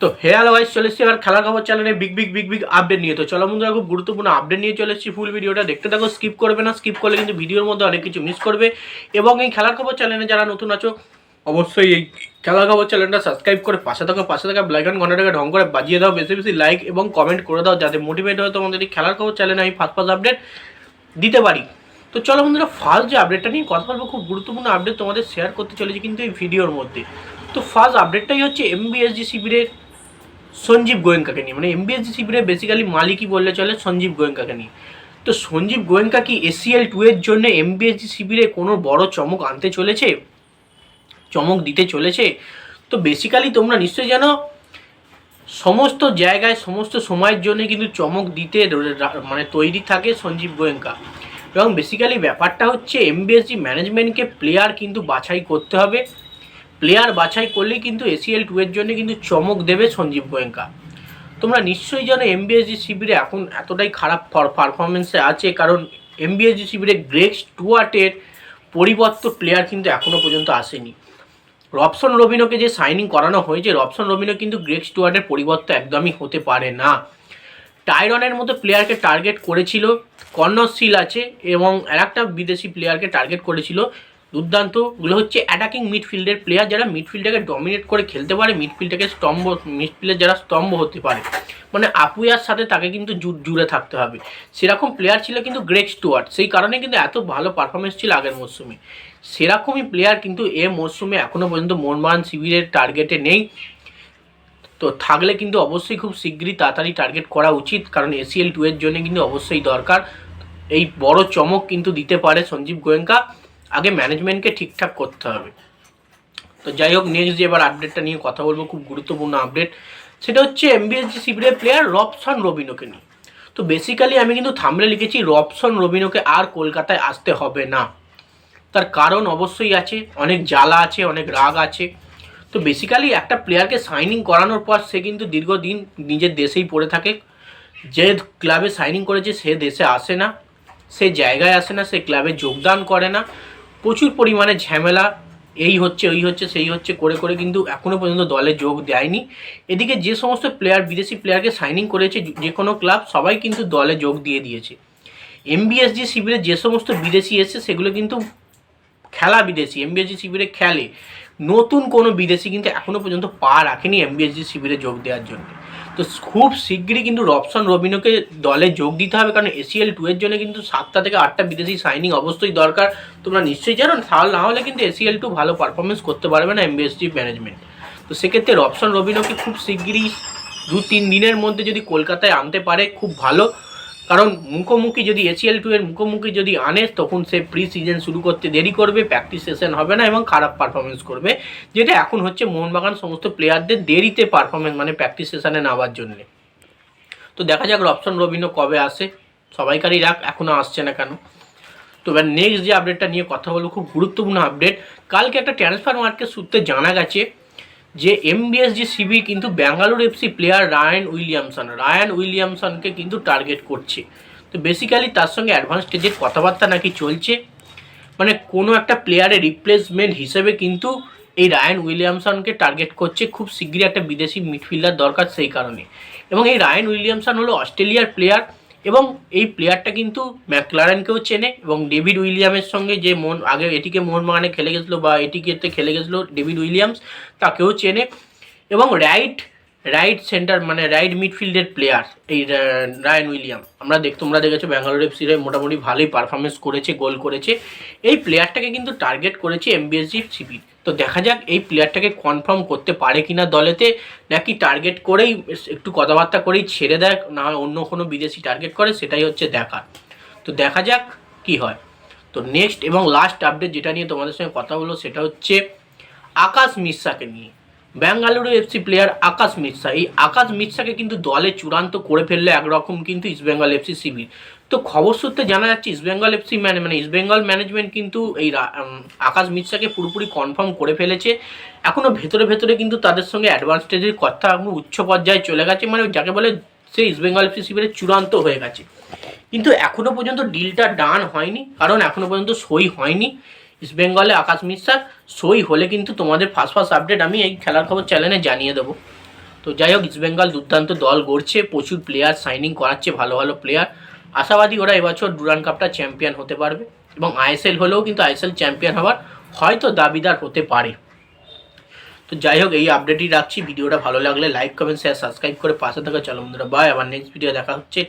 তো hello guys চলে এসেছি এবার খেলার খবর চ্যানেলে big big big big update নিয়ে। তো চলো বন্ধুরা, খুব গুরুত্বপূর্ণ আপডেট নিয়ে চলে এসেছি ফুল ভিডিওটা দেখতে থাকো স্কিপ করবে না স্কিপ করলে কিন্তু ভিডিওর মধ্যে অনেক কিছু মিস করবে। এবং এই খেলার খবর চ্যানেলে যারা নতুন আছো, অবশ্যই এই খেলার খবর চ্যানেলটা সাবস্ক্রাইব করে পাশে থাকো, পাশে থাকা ব্ল্যাকন ঘন্টাটাকে ঢং করে বাজিয়ে দাও, বেশি বেশি লাইক এবং কমেন্ট করে দাও, যাতে মোটিভেট হয় তোমাদের এই খেলার খবর চ্যানেলে আমি ফার্স্ট ফার্স্ট আপডেট দিতে পারি। তো চলো বন্ধুরা ফার্স্ট যে আপডেটটা নিয়ে কথা বলব, খুব গুরুত্বপূর্ণ আপডেট তোমাদের শেয়ার করতে চলেছি কিন্তু এই ভিডিওর মধ্যে। তো ফার্স্ট আপডেটটাই হচ্ছে এমবিএসজি শিবিরের সঞ্জীব গোয়েঙ্কাকে নিয়ে। মানে এমবিএসজি শিবিরে বেসিক্যালি মালিকই বললে চলে সঞ্জীব গোয়েঙ্কাকে নিয়ে। তো সঞ্জীব গোয়েঙ্কা কি এসিএল টু এর জন্য এমবিএসজি শিবিরে কোনো বড় চমক আনতে চলেছে? চমক দিতে চলেছে? তো বেসিক্যালি তোমরা নিশ্চয়ই জানো, সমস্ত জায়গায়, সমস্ত সময়ের জন্য কিন্তু চমক দিতে মানে তৈরি থাকে সঞ্জীব গোয়েঙ্কা। এবং বেসিক্যালি ব্যাপারটা হচ্ছে এমবিএসজি ম্যানেজমেন্টকে প্লেয়ার কিন্তু বাছাই করতে হবে। প্লেয়ার বাছাই করলেই কিন্তু এসিএল টু এর জন্য কিন্তু চমক দেবে সঞ্জীব গোয়েঙ্কা। তোমরা নিশ্চয়ই জানো এমবিএসজি শিবিরে এখন এতটাই খারাপ পারফরমেন্সে আছে, কারণ এমবিএসজি শিবিরে গ্রেক স্টুয়ার্টের পরিবর্তন প্লেয়ার কিন্তু এখনও পর্যন্ত আসেনি। রবসন রবিনোকে যে সাইনিং করানো হয়েছে রবসন রবিনো কিন্তু গ্রেক স্টুয়ার্টের পরিবর্তন একদমই হতে পারে না। টাইরনের মতো প্লেয়ারকে টার্গেট করেছিল কর্নর সিল আছে এবং আর একটা বিদেশি প্লেয়ারকে টার্গেট করেছিল দুর্দান্ত ওগুলো হচ্ছে অ্যাটাকিং মিডফিল্ডের প্লেয়ার যারা মিডফিল্ডটাকে ডমিনেট করে খেলতে পারে মিডফিল্ডটাকে স্তম্ভ মিডফিল্ডের যারা স্তম্ভ হতে পারে। মানে আপুয়ার সাথে তাকে কিন্তু জুড়ে থাকতে হবে। সেরকম প্লেয়ার ছিল কিন্তু গ্রেক স্টুয়ার্ট সেই কারণে কিন্তু এত ভালো পারফরমেন্স ছিল আগের মরশুমে সেরকমই প্লেয়ার কিন্তু এ মরশুমে এখনও পর্যন্ত মোহনবাগান শিবিরের টার্গেটে নেই। তো থাকলে কিন্তু অবশ্যই খুব শীঘ্রই তাড়াতাড়ি টার্গেট করা উচিত, কারণ এসিএল টু এর জন্য কিন্তু অবশ্যই দরকার। এই বড় চমক কিন্তু দিতে পারে সঞ্জীব গোয়েঙ্কা। আগে ম্যানেজমেন্টকে ঠিকঠাক করতে হবে। তো যাই হোক নেক্সট যে এবার আপডেটটা নিয়ে কথা বলব, খুব গুরুত্বপূর্ণ আপডেট সেটা হচ্ছে এমবিএসজি শিবিরের প্লেয়ার রবসন রবিনোকে নিয়ে। তো বেসিক্যালি আমি কিন্তু থামলে লিখেছি, রবসন রবিনোকে আর কলকাতায় আসতে হবে না। তার কারণ অবশ্যই আছে, অনেক জ্বালা আছে, অনেক রাগ আছে। তো বেসিক্যালি একটা প্লেয়ারকে সাইনিং করানোর পর সে কিন্তু দীর্ঘদিন নিজের দেশেই পড়ে থাকে। যে ক্লাবে সাইনিং করেছে, সে দেশে আসে না। সে জায়গায় আসে না, সে ক্লাবে যোগদান করে না। প্রচুর পরিমাণে ঝামেলা, এই হচ্ছে, ওই হচ্ছে, সেই হচ্ছে, করে করে কিন্তু এখনও পর্যন্ত দলে যোগ দেয়নি। এদিকে যে সমস্ত প্লেয়ার বিদেশি প্লেয়ারকে সাইনিং করেছে, যে কোনো ক্লাব সবাই কিন্তু দলে যোগ দিয়ে দিয়েছে। এমবিএসজি শিবিরে যে সমস্ত বিদেশি এসছে, সেগুলো কিন্তু খেলা বিদেশি এমবিএসজি শিবিরে খেলে। নতুন কোনো বিদেশি কিন্তু এখনও পর্যন্ত পা রাখেনি এমবিএসজি শিবিরে যোগ দেওয়ার জন্য। তো খুব শীঘ্রই কিন্তু রবসন রবিনোকে দলে যোগ দিতে হবে, কারণ এসিএল টু এর জন্য কিন্তু সাতটা থেকে আটটা বিদেশি সাইনিং অবশ্যই দরকার। তোমরা নিশ্চয়ই জানো তাহলে না হলে কিন্তু এসিএল টু ভালো পারফরমেন্স করতে পারবে না এমবিএসটি ম্যানেজমেন্ট তো সেক্ষেত্রে রবসন রবিনোকে খুব শীঘ্রই দু তিন দিনের মধ্যে যদি কলকাতায় আনতে পারে, খুব ভালো। কারণ মুখোমুখি যদি এসিএল টু এর মুখোমুখি যদি আনে, তখন সে প্রি সিজন শুরু করতে দেরি করবে প্র্যাকটিস সেশন হবে না এবং খারাপ পারফরমেন্স করবে, যেটা এখন হচ্ছে মোহনবাগান সমস্ত প্লেয়ারদের দেরিতে পারফরমেন্স মানে প্র্যাকটিস সেশনে নেওয়ার জন্য। তো দেখা যাক রপশন রবিনো কবে আসে, সবাইকারই রাখ এখনও আসছে না কেন? তো এবার নেক্সট যে আপডেটটা নিয়ে কথা বলব, খুব গুরুত্বপূর্ণ আপডেট কালকে একটা ট্রান্সফার মার্কেট সূত্রে জানা গেছে যে এমবিএসজি সিবি কিন্তু Bangalore FC player Ryan Williamson Ryan উইলিয়ামসনকে কিন্তু টার্গেট করছে। তো বেসিক্যালি তার সঙ্গে অ্যাডভান্স স্টেজের কথাবার্তা নাকি চলছে। মানে কোনো একটা প্লেয়ারের রিপ্লেসমেন্ট হিসেবে কিন্তু এই রায়ান উইলিয়ামসনকে টার্গেট করছে খুব শীঘ্রই একটা বিদেশি মিডফিল্ডার দরকার সেই কারণে। এবং এই রায়ান উইলিয়ামসন হলো অস্ট্রেলিয়ার প্লেয়ার এবং এই প্লেয়ারটা কিন্তু ম্যাকলারেনকেও চেনে এবং ডেভিড উইলিয়ামের সঙ্গে যে মন আগে এটিকে মোহনবাগানে খেলে গেছিল বা এটিকে খেলে গেছিল ডেভিড উইলিয়ামস তাকেও চেনে এবং রাইট রাইট সেন্টার মানে রাইট মিডফিল্ডের প্লেয়ার এই রায়ান উইলিয়াম আমরা দেখ, তোমরা দেখেছ ব্যাঙ্গালোর এফসিরে মোটামুটি ভালোই পারফরমেন্স করেছে গোল করেছে। এই প্লেয়ারটাকে কিন্তু টার্গেট করেছে এমবিএসজি সিপি তো দেখা যাক এই প্লেয়ারটাকে কনফার্ম করতে পারে কিনা দলেতে, নাকি টার্গেট করেই একটু কথাবার্তা করেই ছেড়ে দেয়, না অন্য কোনো বিদেশি টার্গেট করে, সেটাই হচ্ছে দেখার তো দেখা যাক কি হয়। তো নেক্সট এবং লাস্ট আপডেট যেটা নিয়ে তোমাদের সঙ্গে কথা বলো সেটা হচ্ছে আকাশ মিশ্রাকে নিয়ে। ব্যাঙ্গালুরু এফসি প্লেয়ার আকাশ মিশ্রা এই আকাশ মিশ্রাকে কিন্তু দলে চূড়ান্ত করে ফেললে একরকম কিন্তু ইস্টবেঙ্গল এফসি শিবির তো খবর সূত্রে জানা যাচ্ছে ইস্টবেঙ্গল এফসি ম্যানে মানে ইস্টবেঙ্গল ম্যানেজমেন্ট কিন্তু এই আকাশ মিশ্রাকে পুরোপুরি কনফার্ম করে ফেলেছে। এখনও ভেতরে ভেতরে কিন্তু তাদের সঙ্গে অ্যাডভান্স স্টেজের কথা এখন উচ্চ পর্যায়ে চলে গেছে। মানে যাকে বলে সে ইস্টবেঙ্গল এফসি শিবিরের চূড়ান্ত হয়ে গেছে। কিন্তু এখনও পর্যন্ত ডিলটা ডান হয়নি। কারণ এখনও পর্যন্ত সই হয়নি। ইস্ট বেঙ্গলে আকাশ মিশ্রার সই হলে কিন্তু তোমাদের ফার্স্ট ফার্স্ট আপডেট আমি এই খেলার খবর চ্যানেলে জানিয়ে দেবো। তো যাই হোক ইস্টবেঙ্গল দুর্দান্ত দল গড়ছে, প্রচুর প্লেয়ার সাইনিং করাচ্ছে, ভালো ভালো প্লেয়ার আশাবাদী ওরা এবছর ডুরান কাপটা চ্যাম্পিয়ন হতে পারবে এবং আইএসএল হলেও কিন্তু আইএসএল চ্যাম্পিয়ন হওয়ার হয়তো দাবিদার হতে পারে। তো যাই হোক, এই আপডেটই রাখছি। ভিডিওটা ভালো লাগলে লাইক কমেন্ট শেয়ার সাবস্ক্রাইব করে পাশে থাকা চলো বন্ধুরা বাই আবার নেক্সট ভিডিও দেখা হচ্ছে।